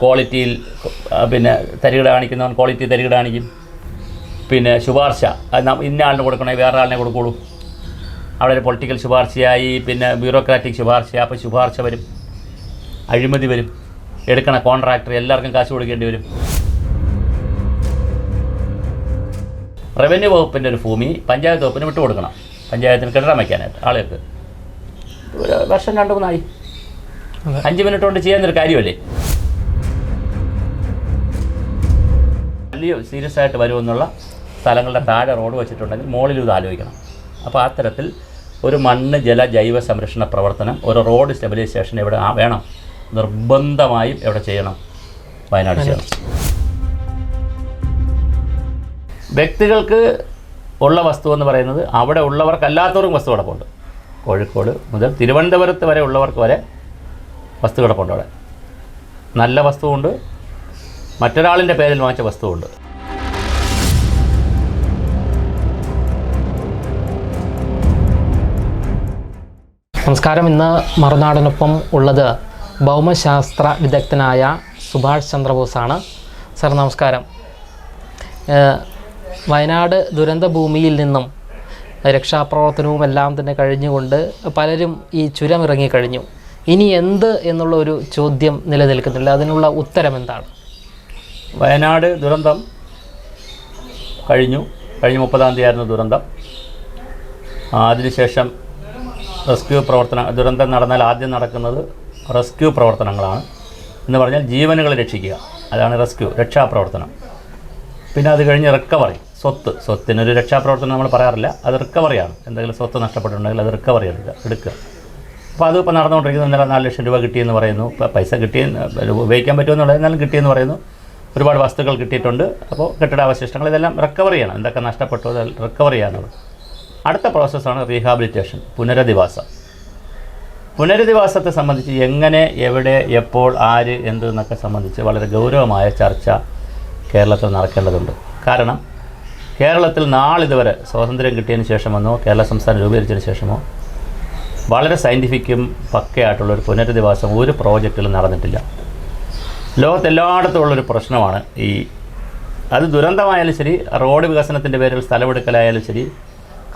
ക്വാളിറ്റിയിൽ പിന്നെ തരികിട കാണിക്കുന്നവൻ ക്വാളിറ്റി തരികിട കാണിക്കും. പിന്നെ ശുപാർശ. ഇന്ന ആളിന് കൊടുക്കണേ വേറെ ആളിനെ കൊടുക്കുള്ളൂ. അവിടെ ഒരു പൊളിറ്റിക്കൽ ശുപാർശയായി പിന്നെ ബ്യൂറോക്രാറ്റിക് ശുപാർശ അപ്പോൾ ശുപാർശ വരും. അഴിമതി വരും. എടുക്കണ കോൺട്രാക്ടർ എല്ലാവർക്കും കാശ് കൊടുക്കേണ്ടി വരും. റവന്യൂ വകുപ്പിന്റെ ഒരു ഭൂമി പഞ്ചായത്ത് വകുപ്പിന് വിട്ടു കൊടുക്കണം. പഞ്ചായത്തിന് കെട്ടിടം വയ്ക്കാനായിട്ട് ആളുകൾക്ക്. വർഷം രണ്ട് മൂന്നായി. അഞ്ച് മിനിറ്റ് കൊണ്ട് ചെയ്യാൻ ഒരു കാര്യമല്ലേ? വലിയ സീരിയസ് ആയിട്ട് വരുമെന്നുള്ള സ്ഥലങ്ങളുടെ താഴെ റോഡ് വെച്ചിട്ടുണ്ടെങ്കിൽ മുകളിലും ഇത് ആലോചിക്കണം. അപ്പോൾ ആ തരത്തിൽ ഒരു മണ്ണ് ജല ജൈവ സംരക്ഷണ പ്രവർത്തനം ഒരു റോഡ് സ്റ്റെബിലൈസേഷൻ എവിടെ വേണം. നിർബന്ധമായും എവിടെ ചെയ്യണം. വയനാട് ചെയ്യണം. വ്യക്തികൾക്ക് ഉള്ള വസ്തു എന്ന് പറയുന്നത് അവിടെ ഉള്ളവർക്കല്ലാത്തവർക്കും വസ്തു കിടപ്പുണ്ട്. കോഴിക്കോട് മുതൽ തിരുവനന്തപുരത്ത് വരെ ഉള്ളവർക്ക് വരെ വസ്തു കിടപ്പുണ്ട് അവിടെ. നല്ല വസ്തുവുണ്ട് മറ്റൊരാളിന്റെ പേരിൽ വാങ്ങിച്ച വസ്തുവുണ്ട്. നമസ്കാരം. ഇന്ന് മറുനാടിനൊപ്പം ഉള്ളത് ഭൗമശാസ്ത്ര വിദഗ്ധനായ സുഭാഷ് ചന്ദ്രബോസാണ്. സാർ നമസ്കാരം. വയനാട് ദുരന്ത ഭൂമിയിൽ നിന്നും രക്ഷാപ്രവർത്തനവും എല്ലാം തന്നെ കഴിഞ്ഞുകൊണ്ട് പലരും ഈ ചുരം ഇറങ്ങിക്കഴിഞ്ഞു ഇനി എന്ത് എന്നുള്ള ഒരു ചോദ്യം നിലനിൽക്കുന്നില്ല അതിനുള്ള ഉത്തരം എന്താണ് വയനാട് ദുരന്തം കഴിഞ്ഞു. കഴിഞ്ഞ മുപ്പതാം തീയതി ആയിരുന്നു ദുരന്തം അതിനുശേഷം റെസ്ക്യൂ പ്രവർത്തന ദുരന്തം നടന്നാൽ ആദ്യം നടക്കുന്നത് റെസ്ക്യൂ പ്രവർത്തനങ്ങളാണ്. എന്ന് പറഞ്ഞാൽ ജീവനുകൾ രക്ഷിക്കുക. അതാണ് റെസ്ക്യൂ രക്ഷാപ്രവർത്തനം. പിന്നെ അത് കഴിഞ്ഞ് റിക്കവറി സ്വത്ത്. സ്വത്തിനൊരു രക്ഷാപ്രവർത്തനം നമ്മൾ പറയാറില്ല. അത് റിക്കവറിയാണ് എന്തെങ്കിലും സ്വത്ത് നഷ്ടപ്പെട്ടിട്ടുണ്ടെങ്കിൽ അത് റിക്കവറി എടുക്കുക എടുക്കുക. അപ്പോൾ അതിപ്പോൾ നടന്നുകൊണ്ടിരിക്കുന്നത് ഇന്നലെ നാല് ലക്ഷം രൂപ കിട്ടിയെന്ന് പറയുന്നു. പൈസ കിട്ടിയെന്ന് ഉപയോഗിക്കാൻ പറ്റുമെന്നുള്ളത് എന്നാലും കിട്ടിയെന്ന് പറയുന്നു. ഒരുപാട് വസ്തുക്കൾ കിട്ടിയിട്ടുണ്ട്. അപ്പോൾ കെട്ടിടാവശിഷ്ടങ്ങൾ ഇതെല്ലാം റിക്കവർ ചെയ്യണം എന്തൊക്കെ നഷ്ടപ്പെട്ടു അത് റിക്കവർ ചെയ്യാനുള്ളത് അടുത്ത പ്രോസസ്സാണ് റീഹാബിലിറ്റേഷൻ പുനരധിവാസം. പുനരധിവാസത്തെ സംബന്ധിച്ച് എങ്ങനെ എവിടെ എപ്പോൾ ആര് എന്ത് എന്നൊക്കെ സംബന്ധിച്ച് വളരെ ഗൗരവമായ ചർച്ച കേരളത്തിൽ നടക്കേണ്ടതുണ്ട്. കാരണം കേരളത്തിൽ നാളിതുവരെ സ്വാതന്ത്ര്യം കിട്ടിയതിന് ശേഷമെന്നോ കേരള സംസ്ഥാനം രൂപീകരിച്ചതിന് ശേഷമോ വളരെ സയന്റിഫിക്കും പക്കയായിട്ടുള്ളൊരു പുനരധിവാസം ഒരു പ്രോജക്റ്റിലും നടന്നിട്ടില്ല. ലോകത്തെല്ലായിടത്തും ഉള്ളൊരു പ്രശ്നമാണ് ഈ അത് ദുരന്തമായാലും ശരി റോഡ് വികസനത്തിന്റെ പേരിൽ സ്ഥലമെടുക്കലായാലും ശരി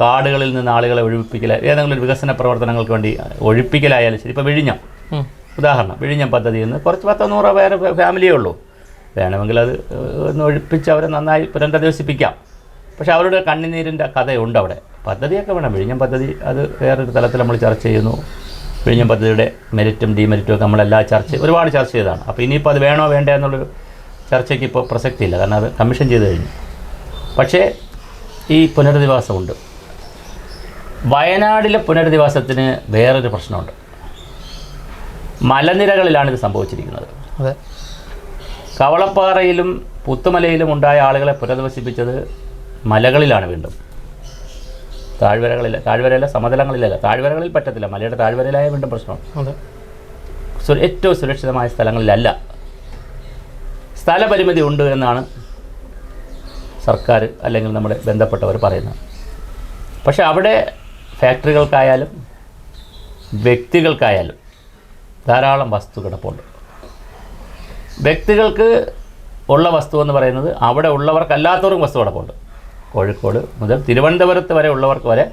കാടുകളിൽ നിന്ന് ആളുകളെ ഒഴിപ്പിക്കല ഏതെങ്കിലും ഒരു വികസന പ്രവർത്തനങ്ങൾക്ക് വേണ്ടി ഒഴിപ്പിക്കലായാലും ശരി. ഇപ്പോൾ വിഴിഞ്ഞം ഉദാഹരണം വിഴിഞ്ഞം പദ്ധതിയിൽ നിന്ന് കുറച്ച് പത്തോ നൂറോ പേരെ ഫാമിലിയേ ഉള്ളൂ. വേണമെങ്കിൽ അത് ഒന്ന് ഒഴിപ്പിച്ച് അവരെ നന്നായി പുനരധിവസിപ്പിക്കാം പക്ഷേ അവരുടെ കണ്ണിനീരിന്റെ കഥയുണ്ട് അവിടെ. പദ്ധതിയൊക്കെ വേണം. വിഴിഞ്ഞം പദ്ധതി അത് വേറൊരു തലത്തിൽ നമ്മൾ ചർച്ച ചെയ്യുന്നു. വിഴിഞ്ഞം പദ്ധതിയുടെ മെരിറ്റും ഡിമെരിറ്റും ഒക്കെ നമ്മളെല്ലാ ചർച്ച ഒരുപാട് ചർച്ച ചെയ്തതാണ്. അപ്പോൾ ഇനിയിപ്പോൾ അത് വേണോ വേണ്ട എന്നുള്ളൊരു ചർച്ചയ്ക്ക് ഇപ്പോൾ പ്രസക്തിയില്ല. കാരണം അത് കമ്മീഷൻ ചെയ്ത് കഴിഞ്ഞു. പക്ഷേ ഈ പുനരധിവാസമുണ്ട്. വയനാടിലെ പുനരധിവാസത്തിന് വേറൊരു പ്രശ്നമുണ്ട്. മലനിരകളിലാണ് ഇത് സംഭവിച്ചിരിക്കുന്നത്. അതെ. കവളപ്പാറയിലും പുത്തുമലയിലും ഉണ്ടായ ആളുകളെ പുനരധിവസിപ്പിച്ചത് മലകളിലാണ് വീണ്ടും. താഴ്വരകളിൽ താഴ്വരയിലെ സമതലങ്ങളിലല്ല താഴ്വരകളിൽ പറ്റത്തില്ല. മലയുടെ താഴ്വരയിലായ വീണ്ടും പ്രശ്നമാണ് ഏറ്റവും സുരക്ഷിതമായ സ്ഥലങ്ങളിലല്ല. സ്ഥലപരിമിതി ഉണ്ട് എന്നാണ് സർക്കാർ അല്ലെങ്കിൽ നമ്മുടെ ബന്ധപ്പെട്ടവർ പറയുന്നത്. പക്ഷേ അവിടെ ഫാക്ടറികൾക്കായാലും വ്യക്തികൾക്കായാലും ധാരാളം വസ്തു കിടപ്പുണ്ട്. വ്യക്തികൾക്ക് ഉള്ള വസ്തു എന്ന് പറയുന്നത് അവിടെ ഉള്ളവർക്കല്ലാത്തവർക്കും വസ്തു കിടപ്പുണ്ട്. കോഴിക്കോട് മുതൽ തിരുവനന്തപുരത്ത് വരെ ഉള്ളവർക്ക് വരെ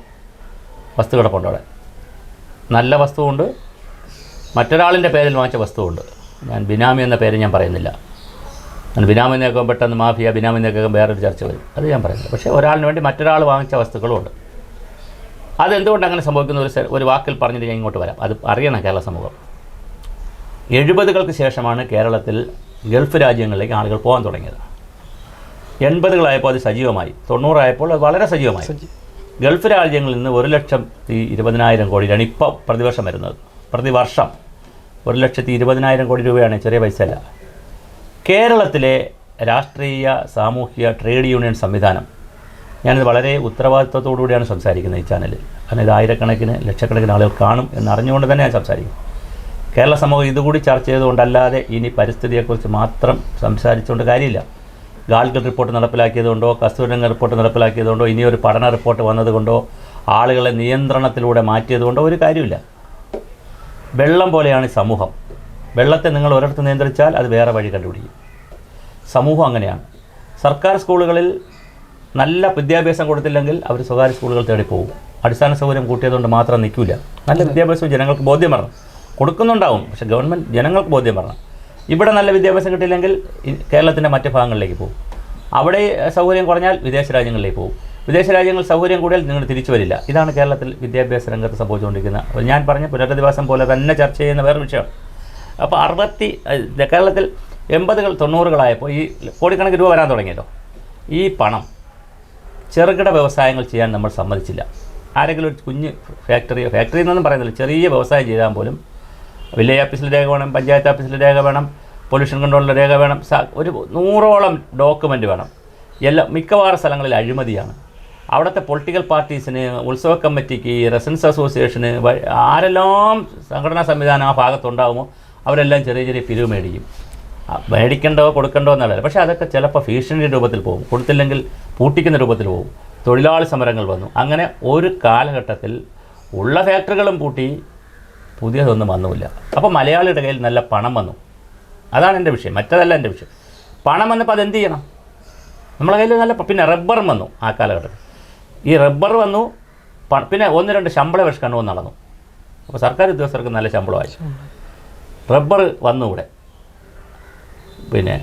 വസ്തു കിടപ്പുണ്ട് നല്ല വസ്തുവുണ്ട്. മറ്റൊരാളിന്റെ പേരിൽ വാങ്ങിച്ച വസ്തുവുണ്ട്. ഞാൻ ബിനാമി എന്ന പേര് ഞാൻ പറയുന്നില്ല. ഞാൻ ബിനാമി എന്നൊക്കെ പെട്ടെന്ന് മാഫിയ ബിനാമി എന്നൊക്കെ വേറൊരു ചർച്ച വരും. അത് ഞാൻ പറയുന്നില്ല. പക്ഷേ ഒരാളിന് വേണ്ടി മറ്റൊരാൾ വാങ്ങിച്ച വസ്തുക്കളുമുണ്ട് അതെന്തുകൊണ്ട് അങ്ങനെ സംഭവിക്കുന്ന? ഒരു ഒരു വാക്കിൽ പറഞ്ഞിട്ട് ഞാൻ ഇങ്ങോട്ട് വരാം. അത് അറിയണം കേരള സമൂഹം. എഴുപതുകൾക്ക് ശേഷമാണ് കേരളത്തിൽ ഗൾഫ് രാജ്യങ്ങളിലേക്ക് ആളുകൾ പോകാൻ തുടങ്ങിയത്. എൺപതുകളായപ്പോൾ അത് സജീവമായി. തൊണ്ണൂറായപ്പോൾ അത് വളരെ സജീവമായി. ഗൾഫ് രാജ്യങ്ങളിൽ നിന്ന് ഒരു ലക്ഷത്തി ഇരുപതിനായിരം കോടിയാണ് ഇപ്പോൾ പ്രതിവർഷം വരുന്നത്. പ്രതിവർഷം ഒരു ലക്ഷത്തി ഇരുപതിനായിരം കോടി രൂപയാണ് ചെറിയ പൈസയല്ല കേരളത്തിലെ രാഷ്ട്രീയ സാമൂഹിക ട്രേഡ് യൂണിയൻ സംവിധാനം. ഞാനിത് വളരെ ഉത്തരവാദിത്വത്തോടു കൂടിയാണ് സംസാരിക്കുന്നത് ഈ ചാനലിൽ. കാരണം ഇത് ആയിരക്കണക്കിന് ലക്ഷക്കണക്കിന് ആളുകൾ കാണും എന്നറിഞ്ഞുകൊണ്ട് തന്നെ ഞാൻ സംസാരിക്കും. കേരള സമൂഹം ഇതുകൂടി ചർച്ച ചെയ്തുകൊണ്ടല്ലാതെ ഇനി പരിസ്ഥിതിയെക്കുറിച്ച് മാത്രം സംസാരിച്ചുകൊണ്ട് കാര്യമില്ല. ഗാഡ്ഗിൽ റിപ്പോർട്ട് നടപ്പിലാക്കിയതുകൊണ്ടോ കസ്തൂരംഗ റിപ്പോർട്ട് നടപ്പിലാക്കിയതുകൊണ്ടോ ഇനി ഒരു പഠന റിപ്പോർട്ട് വന്നതുകൊണ്ടോ ആളുകളെ നിയന്ത്രണത്തിലൂടെ മാറ്റിയതുകൊണ്ടോ ഒരു കാര്യമില്ല. വെള്ളം പോലെയാണ് സമൂഹം. വെള്ളത്തെ നിങ്ങൾ ഒരിടത്ത് നിയന്ത്രിച്ചാൽ അത് വേറെ വഴി കണ്ടുപിടിക്കും. സമൂഹം അങ്ങനെയാണ്. സർക്കാർ സ്കൂളുകളിൽ നല്ല വിദ്യാഭ്യാസം കൊടുത്തില്ലെങ്കിൽ അവർ സ്വകാര്യ സ്കൂളുകൾ തേടി പോകും അടിസ്ഥാന സൗകര്യം കൂട്ടിയതുകൊണ്ട് മാത്രം നിൽക്കില്ല നല്ല വിദ്യാഭ്യാസം ജനങ്ങൾക്ക് ബോധ്യം വരണം. കൊടുക്കുന്നുണ്ടാവും പക്ഷേ ഗവൺമെന്റ് ജനങ്ങൾക്ക് ബോധ്യം വരണം. ഇവിടെ നല്ല വിദ്യാഭ്യാസം കിട്ടിയില്ലെങ്കിൽ കേരളത്തിന്റെ മറ്റ് ഭാഗങ്ങളിലേക്ക് പോകും. അവിടെ സൗകര്യം കുറഞ്ഞാൽ വിദേശ രാജ്യങ്ങളിലേക്ക് പോകും. വിദേശ രാജ്യങ്ങൾ സൗകര്യം കൂടിയാൽ നിങ്ങൾ തിരിച്ചു വരില്ല. ഇതാണ് കേരളത്തിൽ വിദ്യാഭ്യാസ രംഗത്ത് സംഭവിച്ചുകൊണ്ടിരിക്കുന്ന ഞാൻ പറഞ്ഞ പുനരധിവാസം പോലെ തന്നെ ചർച്ച ചെയ്യുന്ന വേറെ വിഷയമാണ്. അപ്പോൾ അറുപത്തി കേരളത്തിൽ എൺപതുകൾ തൊണ്ണൂറുകളായപ്പോൾ ഈ കോടിക്കണക്കിന് രൂപ വരാൻ തുടങ്ങിയല്ലോ. ഈ പണം ചെറുകിട വ്യവസായങ്ങൾ ചെയ്യാൻ നമ്മൾ സമ്മതിച്ചില്ല. ആരെങ്കിലും ഒരു കുഞ്ഞ് ഫാക്ടറി ഫാക്ടറി എന്നൊന്നും പറയുന്നില്ല. ചെറിയ വ്യവസായം ചെയ്താൽ പോലും വില്ലേജ് ഓഫീസിലെ രേഖ വേണം പഞ്ചായത്ത് ഓഫീസിലെ രേഖ വേണം പൊല്യൂഷൻ കൺട്രോളിന്റെ രേഖ വേണം ഒരു നൂറോളം ഡോക്യുമെന്റ് വേണം. എല്ലാം മിക്കവാറും സ്ഥലങ്ങളിൽ അഴിമതിയാണ്. അവിടുത്തെ പൊളിറ്റിക്കൽ പാർട്ടീസിന് ഉത്സവ കമ്മിറ്റിക്ക് റെസിഡൻസ് അസോസിയേഷന് ആരെല്ലാം സംഘടനാ സംവിധാനം ആ ഭാഗത്തുണ്ടാകുമോ അവരെല്ലാം ചെറിയ ചെറിയ പിരിവ് മേടിക്കും. മേടിക്കണ്ടോ കൊടുക്കണ്ടോ എന്നല്ല പക്ഷേ അതൊക്കെ ചിലപ്പോൾ ഭീഷണിയുടെ രൂപത്തിൽ പോകും. കൊടുത്തില്ലെങ്കിൽ പൂട്ടിക്കുന്ന രൂപത്തിൽ പോകും. തൊഴിലാളി സമരങ്ങൾ വന്നു. അങ്ങനെ ഒരു കാലഘട്ടത്തിൽ ഉള്ള ഫാക്ടറികളും പൂട്ടി പുതിയതൊന്നും വന്നുമില്ല. അപ്പോൾ മലയാളിയുടെ കയ്യിൽ നല്ല പണം വന്നു. അതാണ് എന്റെ വിഷയം. മറ്റതല്ല എന്റെ വിഷയം. പണം വന്നപ്പോൾ അതെന്ത് ചെയ്യണം? നമ്മളെ കയ്യിൽ നല്ല പിന്നെ റബ്ബറും വന്നു ആ കാലഘട്ടത്തിൽ. ഈ റബ്ബർ വന്നു പിന്നെ ഒന്ന് രണ്ട് ശമ്പള പരിഷ്കരണവും നടന്നു. അപ്പോൾ സർക്കാർ ഉദ്യോഗസ്ഥർക്ക് നല്ല ശമ്പളമായി. റബ്ബർ വന്നു ഇവിടെ. പിന്നെ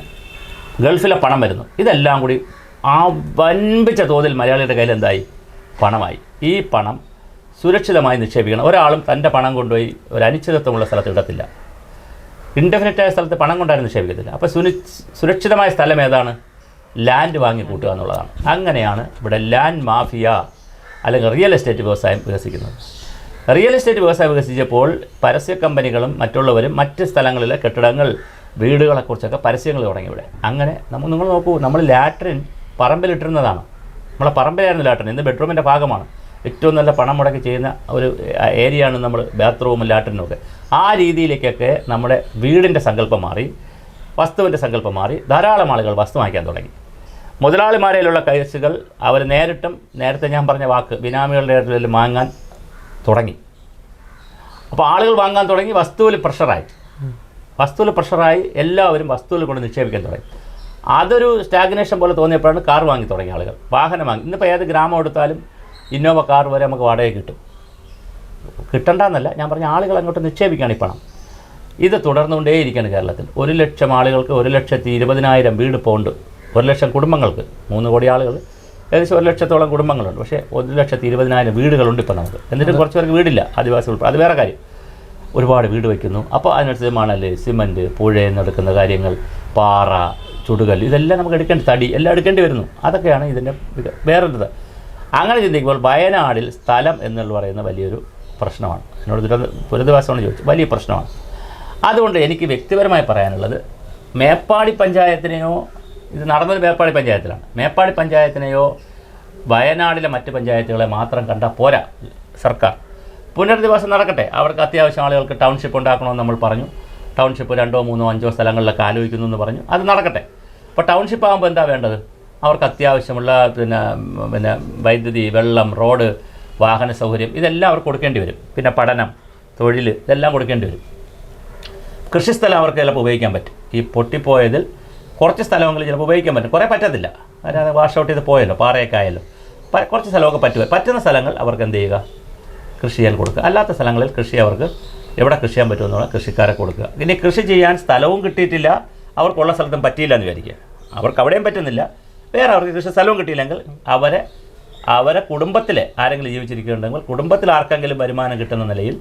ഗൾഫിലെ പണം വരുന്നു. ഇതെല്ലാം കൂടി ആ വൻപിച്ച തോതിൽ മലയാളിയുടെ കയ്യിൽ എന്തായി? പണമായി. ഈ പണം സുരക്ഷിതമായി നിക്ഷേപിക്കണം. ഒരാളും തന്റെ പണം കൊണ്ടുപോയി ഒരു അനിശ്ചിതത്വമുള്ള സ്ഥലത്ത് ഇടത്തില്ല. ഇൻഡെഫിനറ്റായ സ്ഥലത്ത് പണം കൊണ്ടാരും നിക്ഷേപിക്കത്തില്ല. അപ്പോൾ സുനി സുരക്ഷിതമായ സ്ഥലം ഏതാണ്? ലാൻഡ് വാങ്ങി കൂട്ടുക എന്നുള്ളതാണ്. അങ്ങനെയാണ് ഇവിടെ ലാൻഡ് മാഫിയ അല്ലെങ്കിൽ റിയൽ എസ്റ്റേറ്റ് വ്യവസായം വികസിക്കുന്നത്. റിയൽ എസ്റ്റേറ്റ് വ്യവസായം വികസിച്ചപ്പോൾ പരസ്യ കമ്പനികളും മറ്റുള്ളവരും മറ്റ് സ്ഥലങ്ങളിലെ കെട്ടിടങ്ങൾ വീടുകളെക്കുറിച്ചൊക്കെ പരസ്യങ്ങൾ തുടങ്ങി ഇവിടെ. അങ്ങനെ നമ്മൾ നിങ്ങൾ നോക്കൂ നമ്മൾ ലാട്രിൻ പറമ്പിലിട്ടിരുന്നതാണ് നമ്മളെ പറമ്പിലായിരുന്നു ലാട്രിൻ ഇന്ന് ബെഡ്റൂമിന്റെ ഭാഗമാണ്. ഏറ്റവും നല്ല പണം മുടക്കി ചെയ്യുന്ന ഒരു ഏരിയയാണ് നമ്മൾ ബാത്റൂമും ലാട്രിനും ഒക്കെ. ആ രീതിയിലേക്കൊക്കെ നമ്മുടെ വീടിന്റെ സങ്കല്പം മാറി വസ്തുവിന്റെ സങ്കല്പം മാറി ധാരാളം ആളുകൾ വസ്തു വാങ്ങിക്കാൻ തുടങ്ങി. മുതലാളിമാരിലുള്ള കേസുകൾ അവർ നേരിട്ടും നേരത്തെ ഞാൻ പറഞ്ഞ വാക്ക് ബിനാമികളുടെ ഇടയിൽ വാങ്ങാൻ തുടങ്ങി. അപ്പോൾ ആളുകൾ വാങ്ങാൻ തുടങ്ങി വസ്തുവിൽ പ്രഷറായി. വസ്തുവിൽ പ്രഷറായി എല്ലാവരും വസ്തുവിൽ കൊണ്ട് നിക്ഷേപിക്കാൻ തുടങ്ങി. അതൊരു സ്റ്റാഗ്നേഷൻ പോലെ തോന്നിയപ്പോഴാണ് കാർ വാങ്ങി തുടങ്ങിയ ആളുകൾ. വാഹനം വാങ്ങി. ഇന്നിപ്പോൾ ഏത് ഗ്രാമം എടുത്താലും ഇന്നോവ കാർ വരെ നമുക്ക് വാടക കിട്ടും. കിട്ടണ്ടെന്നല്ല ഞാൻ പറഞ്ഞ ആളുകൾ അങ്ങോട്ട് നിക്ഷേപിക്കുകയാണ് ഈ പണം. ഇത് തുടർന്നുകൊണ്ടേയിരിക്കുകയാണ് കേരളത്തിൽ. ഒരു ലക്ഷം ആളുകൾക്ക് ഒരു ലക്ഷത്തി ഇരുപതിനായിരം വീട് പോണ്ട് ഒരു ലക്ഷം കുടുംബങ്ങൾക്ക് മൂന്ന് കോടി ആളുകൾ. ഏകദേശം ഒരു ലക്ഷത്തോളം കുടുംബങ്ങളുണ്ട്. പക്ഷേ ഒരു ലക്ഷത്തി ഇരുപതിനായിരം വീടുകളുണ്ട് ഇപ്പോൾ നമുക്ക്. എന്നിട്ട് കുറച്ച് പേർക്ക് വീടില്ല ആദിവാസി ഉൾപ്പെടെ. അത് വേറെ കാര്യം. ഒരുപാട് വീട് വയ്ക്കുന്നു. അപ്പോൾ അതിനനുസരിച്ച് മണൽ സിമന്റ് പുഴയിൽ നടക്കുന്ന കാര്യങ്ങൾ പാറ ചുടുകൽ ഇതെല്ലാം നമുക്ക് എടുക്കേണ്ടി തടി എല്ലാം എടുക്കേണ്ടി വരുന്നു. അതൊക്കെയാണ് ഇതിന്റെ വേറൊരു അങ്ങനെ ചിന്തിക്കുമ്പോൾ വയനാടിൽ സ്ഥലം എന്നുള്ള പറയുന്ന വലിയൊരു പ്രശ്നമാണ്. എന്നോട് ദുരന്ത ദുരിതവാസമാണ് ചോദിച്ചു. വലിയ പ്രശ്നമാണ്. അതുകൊണ്ട് എനിക്ക് വ്യക്തിപരമായി പറയാനുള്ളത് മേപ്പാടി പഞ്ചായത്തിനെയോ ഇത് നടന്നത് മേപ്പാടി പഞ്ചായത്തിലാണ്. മേപ്പാടി പഞ്ചായത്തിനെയോ വയനാടിലെ മറ്റ് പഞ്ചായത്തുകളെ മാത്രം കണ്ടാൽ പോരാ സർക്കാർ. പുനരധിവാസം നടക്കട്ടെ. അവർക്ക് അത്യാവശ്യം ആളുകൾക്ക് ടൗൺഷിപ്പ് ഉണ്ടാക്കണമെന്ന് നമ്മൾ പറഞ്ഞു. ടൗൺഷിപ്പ് രണ്ടോ മൂന്നോ അഞ്ചോ സ്ഥലങ്ങളിലൊക്കെ ആലോചിക്കുന്നു എന്ന് പറഞ്ഞു. അത് നടക്കട്ടെ. അപ്പോൾ ടൗൺഷിപ്പ് ആകുമ്പോൾ എന്താ വേണ്ടത്? അവർക്ക് അത്യാവശ്യമുള്ള പിന്നെ പിന്നെ വൈദ്യുതി വെള്ളം റോഡ് വാഹന സൗകര്യം ഇതെല്ലാം അവർക്ക് കൊടുക്കേണ്ടി വരും. പിന്നെ പഠനം തൊഴിൽ ഇതെല്ലാം കൊടുക്കേണ്ടി വരും. കൃഷിസ്ഥലം അവർക്ക് ചിലപ്പോൾ ഉപയോഗിക്കാൻ പറ്റും. ഈ പൊട്ടിപ്പോയതിൽ കുറച്ച് സ്ഥലമെങ്കിൽ ചിലപ്പോൾ ഉപയോഗിക്കാൻ പറ്റും. കുറേ പറ്റത്തില്ല. അതായത് വാഷ് ഔട്ട് ചെയ്ത് പോയല്ലോ പാറയൊക്കെ ആയല്ലോ. പ- കുറച്ച് സ്ഥലമൊക്കെ പറ്റുക പറ്റുന്ന സ്ഥലങ്ങൾ അവർക്ക് എന്ത് ചെയ്യുക? കൃഷി ചെയ്യാൻ കൊടുക്കുക. അല്ലാത്ത സ്ഥലങ്ങളിൽ കൃഷി അവർക്ക് എവിടെ കൃഷി ചെയ്യാൻ പറ്റുമെന്നുള്ള കൃഷിക്കാരെ കൊടുക്കുക. ഇനി കൃഷി ചെയ്യാൻ സ്ഥലവും കിട്ടിയിട്ടില്ല. അവർക്കുള്ള സ്ഥലത്തും പറ്റിയില്ല എന്ന് വിചാരിക്കുക. അവർക്ക് അവിടെയും പറ്റുന്നില്ല. വേറെ അവർക്ക് കൃഷി സ്ഥലവും കിട്ടിയില്ലെങ്കിൽ അവരെ അവരെ കുടുംബത്തിലെ ആരെങ്കിലും ജീവിച്ചിരിക്കുന്നുണ്ടെങ്കിൽ കുടുംബത്തിൽ ആർക്കെങ്കിലും വരുമാനം കിട്ടുന്ന നിലയിൽ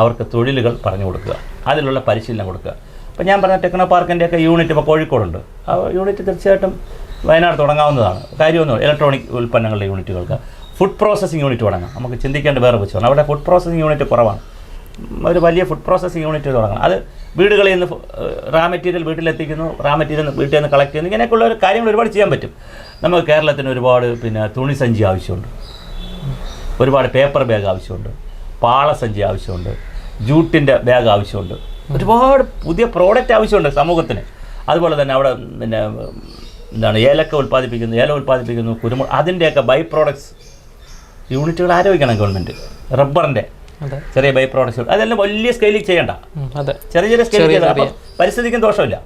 അവർക്ക് തൊഴിലുകൾ പറഞ്ഞു കൊടുക്കുക. അതിലുള്ള പരിശീലനം കൊടുക്കുക. അപ്പോൾ ഞാൻ പറഞ്ഞ ടെക്നോ പാർക്കിന്റെയൊക്കെ യൂണിറ്റ് ഇപ്പോൾ കോഴിക്കോടുണ്ട്. ആ യൂണിറ്റ് തീർച്ചയായിട്ടും വയനാട് തുടങ്ങാവുന്നതാണ്. കാര്യമൊന്നും ഇലക്ട്രോണിക് ഉൽപ്പന്നങ്ങളുടെ യൂണിറ്റുകൾക്ക്. ഫുഡ് പ്രോസസ്സിംഗ് യൂണിറ്റ് തുടങ്ങാം. നമുക്ക് ചിന്തിക്കേണ്ട വേറെ വിഷയമാണ് അവിടെ ഫുഡ് പ്രോസസ്സിംഗ് യൂണിറ്റ് കുറവാണ്. ഒരു വലിയ ഫുഡ് പ്രോസസ്സിംഗ് യൂണിറ്റ് തുടങ്ങണം. അത് വീടുകളിൽ നിന്ന് റാ മെറ്റീരിയൽ വീട്ടിലെത്തിക്കുന്നു. റാ മെറ്റീരിയൽ വീട്ടിൽ നിന്ന് കളക്ട് ചെയ്യുന്നു. ഇങ്ങനെയൊക്കെയുള്ള ഒരു കാര്യങ്ങൾ ഒരുപാട് ചെയ്യാൻ പറ്റും. നമുക്ക് കേരളത്തിന് ഒരുപാട് പിന്നെ തുണിസഞ്ചി ആവശ്യമുണ്ട്. ഒരുപാട് പേപ്പർ ബാഗ് ആവശ്യമുണ്ട്. പാളസഞ്ചി ആവശ്യമുണ്ട്. ജൂട്ടിന്റെ ബാഗ് ആവശ്യമുണ്ട്. ഒരുപാട് പുതിയ പ്രോഡക്റ്റ് ആവശ്യമുണ്ട് സമൂഹത്തിന്. അതുപോലെ തന്നെ അവിടെ പിന്നെ എന്താണ് ഏലക്ക ഉൽപ്പാദിപ്പിക്കുന്നു ഏല ഉൽപ്പാദിപ്പിക്കുന്നു കുരുമുളക് അതിന്റെയൊക്കെ ബൈ പ്രോഡക്ട്സ് യൂണിറ്റുകൾ ആരോപിക്കണം ഗവൺമെന്റ് റബ്ബറിന്റെ ചെറിയ ബൈ പ്രോഡക്ട്സ് അതെല്ലാം വലിയ സ്കെയിലിൽ ചെയ്യണ്ട. അതെ. ചെറിയ ചെറിയ സ്കെയിലിൽ അപ്പോൾ പരിസ്ഥിതിക്കും ദോഷമില്ല.